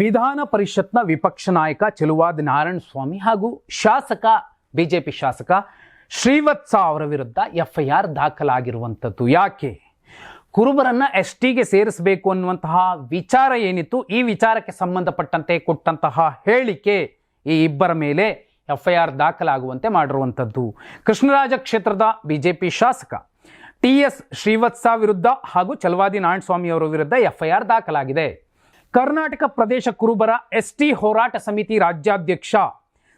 ವಿಧಾನ ಪರಿಷತ್ನ ವಿಪಕ್ಷ ನಾಯಕ ಚೆಲುವಾದ ನಾರಾಯಣ ಸ್ವಾಮಿ ಹಾಗೂ ಶಾಸಕ, ಬಿಜೆಪಿ ಶಾಸಕ ಶ್ರೀವತ್ಸ ಅವರ ವಿರುದ್ಧ ಎಫ್ಐಆರ್ ದಾಖಲಾಗಿರುವಂಥದ್ದು. ಯಾಕೆ? ಕುರುಬರನ್ನ ಎಸ್ ಟಿಗೆ ಸೇರಿಸಬೇಕು ಅನ್ನುವಂತಹ ವಿಚಾರ ಏನಿತ್ತು? ಈ ವಿಚಾರಕ್ಕೆ ಸಂಬಂಧಪಟ್ಟಂತೆ ಕೊಟ್ಟಂತಹ ಹೇಳಿಕೆ ಈ ಇಬ್ಬರ ಮೇಲೆ ಎಫ್ಐಆರ್ ದಾಖಲಾಗುವಂತೆ ಮಾಡಿರುವಂಥದ್ದು. ಕೃಷ್ಣರಾಜ ಕ್ಷೇತ್ರದ ಬಿಜೆಪಿ ಶಾಸಕ ಟಿ ಎಸ್ ಶ್ರೀವತ್ಸ ವಿರುದ್ಧ ಹಾಗೂ ಚಲವಾದಿ ನಾರಾಯಣಸ್ವಾಮಿ ಅವರ ವಿರುದ್ಧ ಎಫ್ಐಆರ್ ದಾಖಲಾಗಿದೆ. ಕರ್ನಾಟಕ ಪ್ರದೇಶ ಕುರುಬರ ಎಸ್ ಟಿ ಹೋರಾಟ ಸಮಿತಿ ರಾಜ್ಯಾಧ್ಯಕ್ಷ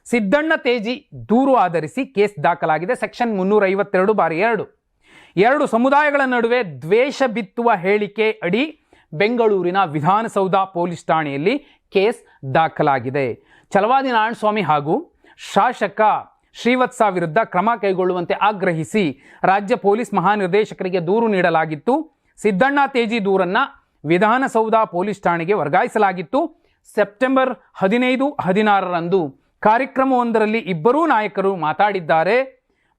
ಸಿದ್ದಣ್ಣ ತೇಜಿ ದೂರು ಆಧರಿಸಿ ಕೇಸ್ ದಾಖಲಾಗಿದೆ. ಸೆಕ್ಷನ್ ಮುನ್ನೂರ ಐವತ್ತೆರಡು ಬಾರಿ ಎರಡು. ಎರಡು ಸಮುದಾಯಗಳ ನಡುವೆ ದ್ವೇಷ ಬಿತ್ತುವ ಹೇಳಿಕೆ ಅಡಿ ಬೆಂಗಳೂರಿನ ವಿಧಾನಸೌಧ ಪೊಲೀಸ್ ಠಾಣೆಯಲ್ಲಿ ಕೇಸ್ ದಾಖಲಾಗಿದೆ. ಚಲವಾದಿ ನಾರಾಯಣಸ್ವಾಮಿ ಹಾಗೂ ಶಾಸಕ ಶ್ರೀವತ್ಸ ವಿರುದ್ಧ ಕ್ರಮ ಕೈಗೊಳ್ಳುವಂತೆ ಆಗ್ರಹಿಸಿ ರಾಜ್ಯ ಪೊಲೀಸ್ ಮಹಾನಿರ್ದೇಶಕರಿಗೆ ದೂರು ನೀಡಲಾಗಿತ್ತು. ಸಿದ್ದಣ್ಣ ತೇಜಿ ದೂರನ್ನ ವಿಧಾನಸೌಧ ಪೊಲೀಸ್ ಠಾಣೆಗೆ ವರ್ಗಾಯಿಸಲಾಗಿತ್ತು. ಸೆಪ್ಟೆಂಬರ್ ಹದಿನೈದು, ಹದಿನಾರರಂದು ಕಾರ್ಯಕ್ರಮವೊಂದರಲ್ಲಿ ಇಬ್ಬರೂ ನಾಯಕರು ಮಾತಾಡಿದ್ದಾರೆ.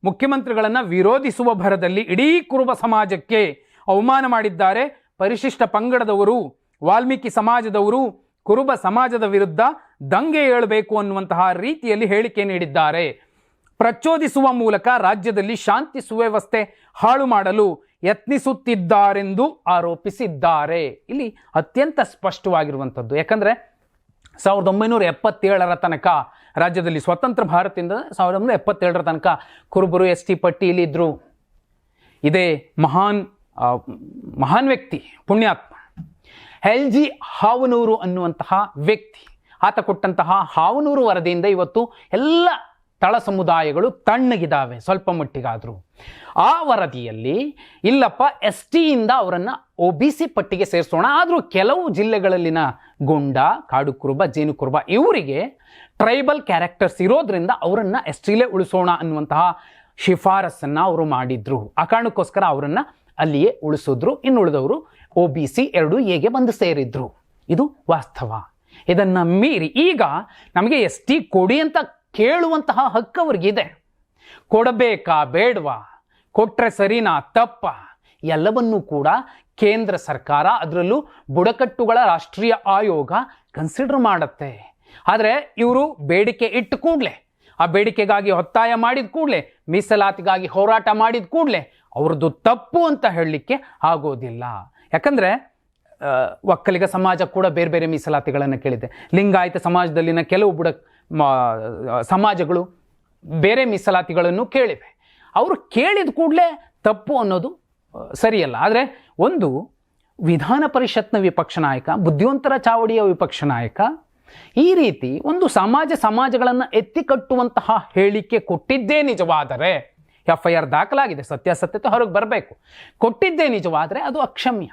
ಮುಖ್ಯಮಂತ್ರಿಗಳನ್ನು ವಿರೋಧಿಸುವ ಭರದಲ್ಲಿ ಇಡೀ ಕುರುಬ ಸಮಾಜಕ್ಕೆ ಅವಮಾನ ಮಾಡಿದ್ದಾರೆ. ಪರಿಶಿಷ್ಟ ಪಂಗಡದವರು, ವಾಲ್ಮೀಕಿ ಸಮಾಜದವರು, ಕುರುಬ ಸಮಾಜದ ವಿರುದ್ಧ ದಂಗೆ ಏಳಬೇಕು ಅನ್ನುವಂತಹ ರೀತಿಯಲ್ಲಿ ಹೇಳಿಕೆ ನೀಡಿದ್ದಾರೆ. ಪ್ರಚೋದಿಸುವ ಮೂಲಕ ರಾಜ್ಯದಲ್ಲಿ ಶಾಂತಿ ಸುವ್ಯವಸ್ಥೆ ಹಾಳು ಮಾಡಲು ಯತ್ನಿಸುತ್ತಿದ್ದಾರೆಂದು ಆರೋಪಿಸಿದ್ದಾರೆ. ಇಲ್ಲಿ ಅತ್ಯಂತ ಸ್ಪಷ್ಟವಾಗಿರುವಂಥದ್ದು. ಯಾಕಂದರೆ ಸಾವಿರದ ಒಂಬೈನೂರ ಎಪ್ಪತ್ತೇಳರ ತನಕ ರಾಜ್ಯದಲ್ಲಿ ಸ್ವತಂತ್ರ ಭಾರತದಿಂದ ಸಾವಿರದ ಒಂಬೈನೂರ ಎಪ್ಪತ್ತೇಳರ ತನಕ ಕುರುಬರು, ಎಸ್ ಟಿ ಪಟ್ಟಿಯಲ್ಲಿ ಇದ್ದರು ಇದೇ ಮಹಾನ್ ಮಹಾನ್ ವ್ಯಕ್ತಿ, ಪುಣ್ಯಾತ್ಮ. ಎಲ್ ಜಿ ಹಾವನೂರು ಅನ್ನುವಂತಹ ವ್ಯಕ್ತಿ. ಆತ ಕೊಟ್ಟಂತಹ ಹಾವನೂರು ವರದಿಯಿಂದ ಇವತ್ತು ಎಲ್ಲ ತಳ ಸಮುದಾಯಗಳು ತಣ್ಣಗಿದ್ದಾವೆ ಸ್ವಲ್ಪ ಮಟ್ಟಿಗಾದರೂ. ಆ ವರದಿಯಲ್ಲಿ, ಇಲ್ಲಪ್ಪ, ಎಸ್ ಟಿಯಿಂದ ಅವರನ್ನು ಒ ಬಿ ಸಿ ಪಟ್ಟಿಗೆ ಸೇರಿಸೋಣ, ಆದರೂ ಕೆಲವು ಜಿಲ್ಲೆಗಳಲ್ಲಿನ ಗುಂಡ ಕಾಡು ಕುರುಬ ಜೇನು ಕುರುಬ ಇವರಿಗೆ ಟ್ರೈಬಲ್ ಕ್ಯಾರೆಕ್ಟರ್ಸ್ ಇರೋದ್ರಿಂದ ಅವರನ್ನು ಎಸ್ ಟಿಲೇ ಉಳಿಸೋಣ ಅನ್ನುವಂತಹ ಶಿಫಾರಸನ್ನು ಅವರು ಮಾಡಿದ್ರು. ಆ ಕಾರಣಕ್ಕೋಸ್ಕರ ಅವರನ್ನು ಅಲ್ಲಿಯೇ ಉಳಿಸಿದ್ರು. ಇನ್ನು ಉಳಿದವರು ಒ ಬಿ ಸಿ ಎರಡು ಎಗೆ ಬಂದು ಸೇರಿದ್ರು. ಇದು ವಾಸ್ತವ. ಇದನ್ನು ಮೀರಿ ಈಗ ನಮಗೆ ಎಸ್ ಟಿ ಕೊಡಿ ಅಂತ ಕೇಳುವಂತಹ ಹಕ್ಕು ಅವ್ರಿಗಿದೆ ಕೊಡಬೇಕಾ ಬೇಡವಾ ಕೊಟ್ಟರೆ ಸರಿನಾ ತಪ್ಪ, ಎಲ್ಲವನ್ನೂ ಕೂಡ ಕೇಂದ್ರ ಸರ್ಕಾರ ಅದರಲ್ಲೂ ಬುಡಕಟ್ಟುಗಳ ರಾಷ್ಟ್ರೀಯ ಆಯೋಗ ಕನ್ಸಿಡರ್ ಮಾಡುತ್ತೆ. ಆದರೆ ಇವರು ಬೇಡಿಕೆ ಇಟ್ಟು ಕೂಡಲೇ, ಆ ಬೇಡಿಕೆಗಾಗಿ ಒತ್ತಾಯ ಮಾಡಿದ ಕೂಡಲೇ, ಮೀಸಲಾತಿಗಾಗಿ ಹೋರಾಟ ಮಾಡಿದ ಕೂಡಲೇ ಅವ್ರದ್ದು ತಪ್ಪು ಅಂತ ಹೇಳಲಿಕ್ಕೆ ಆಗೋದಿಲ್ಲ. ಯಾಕಂದರೆ ಒಕ್ಕಲಿಗ ಸಮಾಜ ಕೂಡ ಬೇರೆ ಬೇರೆ ಮೀಸಲಾತಿಗಳನ್ನು ಕೇಳಿದೆ. ಲಿಂಗಾಯತ ಸಮಾಜದಲ್ಲಿನ ಕೆಲವು ಬುಡ ಸಮಾಜಗಳು ಬೇರೆ ಮೀಸಲಾತಿಗಳನ್ನು ಕೇಳಿವೆ. ಅವರು ಕೇಳಿದ ಕೂಡಲೇ ತಪ್ಪು ಅನ್ನೋದು ಸರಿಯಲ್ಲ. ಆದರೆ ಒಂದು ವಿಧಾನ ಪರಿಷತ್ನ ವಿಪಕ್ಷ ನಾಯಕ, ಬುದ್ಧಿವಂತರ ಚಾವಡಿಯ ವಿಪಕ್ಷ ನಾಯಕ ಈ ರೀತಿ ಒಂದು ಸಮಾಜ ಸಮಾಜಗಳನ್ನು ಎತ್ತಿ ಕಟ್ಟುವಂತಹ ಹೇಳಿಕೆ ಕೊಟ್ಟಿದ್ದೇ ನಿಜವಾದರೆ ಎಫ್ ಐ ಆರ್ ದಾಖಲಾಗಿದೆ, ಸತ್ಯಾಸತ್ಯತೆ ಹೊರಗೆ ಬರಬೇಕು. ಕೊಟ್ಟಿದ್ದೇ ನಿಜವಾದರೆ ಅದು ಅಕ್ಷಮ್ಯ.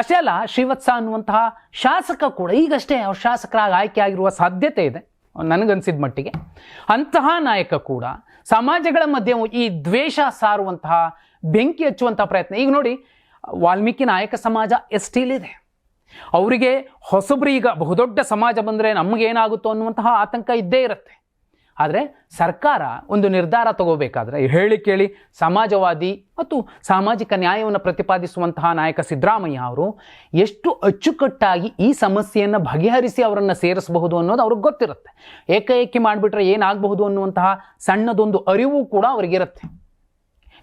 ಅಷ್ಟೇ ಅಲ್ಲ, ಶ್ರೀವತ್ಸ ಅನ್ನುವಂತಹ ಶಾಸಕ ಕೂಡ ಈಗಷ್ಟೇ ಅವ್ರು ಶಾಸಕರಾಗಿ ಆಯ್ಕೆ ಆಗಿರುವ ಸಾಧ್ಯತೆ ಇದೆ. ನನಗನ್ಸಿದ ಮಟ್ಟಿಗೆ. ಅಂತಹ ನಾಯಕ ಕೂಡ ಸಮಾಜಗಳ ಮಧ್ಯೆ ಈ ದ್ವೇಷ ಸಾರುವಂತಹ ಬೆಂಕಿ ಹಚ್ಚುವಂತಹ ಪ್ರಯತ್ನ. ಈಗ ನೋಡಿ, ವಾಲ್ಮೀಕಿ ನಾಯಕ ಸಮಾಜ ಎಸ್ ಟಿಲಿದೆ ಅವರಿಗೆ ಹೊಸಬ್ರು ಈಗ ಬಹುದೊಡ್ಡ ಸಮಾಜ ಬಂದರೆ ನಮಗೇನಾಗುತ್ತೋ ಅನ್ನುವಂತಹ ಆತಂಕ ಇದ್ದೇ ಇರುತ್ತೆ. ಆದರೆ ಸರ್ಕಾರ ಒಂದು ನಿರ್ಧಾರ ತಗೋಬೇಕಾದ್ರೆ ಹೇಳಿ ಕೇಳಿ ಸಮಾಜವಾದಿ ಮತ್ತು ಸಾಮಾಜಿಕ ನ್ಯಾಯವನ್ನು ಪ್ರತಿಪಾದಿಸುವಂತಹ ನಾಯಕ ಸಿದ್ದರಾಮಯ್ಯ ಅವರು ಎಷ್ಟು ಅಚ್ಚುಕಟ್ಟಾಗಿ ಈ ಸಮಸ್ಯೆಯನ್ನು ಬಗೆಹರಿಸಿ ಅವರನ್ನು ಸೇರಿಸಬಹುದು ಅನ್ನೋದು ಅವ್ರಿಗೆ ಗೊತ್ತಿರುತ್ತೆ. ಏಕಾಏಕಿ ಮಾಡಿಬಿಟ್ರೆ ಏನಾಗಬಹುದು ಅನ್ನುವಂತಹ ಸಣ್ಣದೊಂದು ಅರಿವು ಕೂಡ ಅವರಿಗಿರುತ್ತೆ.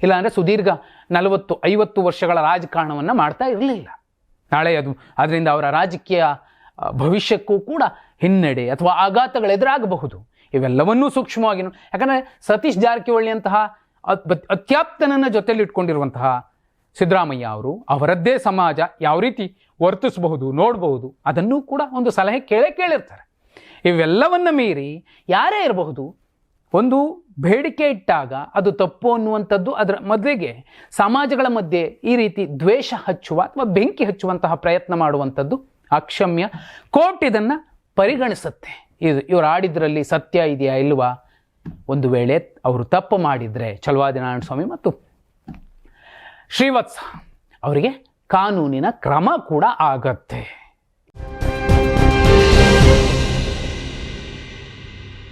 ಇಲ್ಲಾಂದರೆ ಸುದೀರ್ಘ ನಲವತ್ತು, ಐವತ್ತು ವರ್ಷಗಳ ರಾಜಕಾರಣವನ್ನು ಮಾಡ್ತಾ ಇರಲಿಲ್ಲ. ನಾಳೆ ಅದು ಅದರಿಂದ ಅವರ ರಾಜಕೀಯ ಭವಿಷ್ಯಕ್ಕೂ ಕೂಡ ಹಿನ್ನಡೆ ಅಥವಾ ಆಘಾತಗಳು ಎದುರಾಗಬಹುದು. ಇವೆಲ್ಲವನ್ನೂ ಸೂಕ್ಷ್ಮವಾಗಿ ಯಾಕಂದರೆ ಸತೀಶ್ ಜಾರಕಿಹೊಳಿ ಅಂತಹ ಅತ್ಯಾಪ್ತನನ್ನು ಜೊತೆಯಲ್ಲಿ ಇಟ್ಕೊಂಡಿರುವಂತಹ ಸಿದ್ದರಾಮಯ್ಯ ಅವರು ಅವರದ್ದೇ ಸಮಾಜ ಯಾವ ರೀತಿ ವರ್ತಿಸಬಹುದು, ನೋಡಬಹುದು, ಅದನ್ನೂ ಕೂಡ ಒಂದು ಸಲಹೆ ಕೇಳೇ ಕೇಳಿರ್ತಾರೆ. ಇವೆಲ್ಲವನ್ನು ಮೀರಿ ಯಾರೇ ಇರಬಹುದು, ಒಂದು ಬೇಡಿಕೆ ಇಟ್ಟಾಗ ಅದು ತಪ್ಪು ಅನ್ನುವಂಥದ್ದು ಅದರ ಮೊದಲಿಗೆ ಸಮಾಜಗಳ ಮಧ್ಯೆ ಈ ರೀತಿ ದ್ವೇಷ ಹಚ್ಚುವ ಅಥವಾ ಬೆಂಕಿ ಹಚ್ಚುವಂತಹ ಪ್ರಯತ್ನ ಮಾಡುವಂಥದ್ದು ಅಕ್ಷಮ್ಯ ಕೋರ್ಟ್ ಇದನ್ನು ಪರಿಗಣಿಸುತ್ತೆ. ಇದು ಇವರು ಆಡಿದ್ರಲ್ಲಿ ಸತ್ಯ ಇದೆಯಾ ಇಲ್ವಾ? ಒಂದು ವೇಳೆ ಅವರು ತಪ್ಪು ಮಾಡಿದರೆ ಚಲುವಾದಿನಾರಾಯಣ ಸ್ವಾಮಿ ಮತ್ತು ಶ್ರೀವತ್ಸ ಅವರಿಗೆ ಕಾನೂನಿನ ಕ್ರಮ ಕೂಡ ಆಗತ್ತೆ.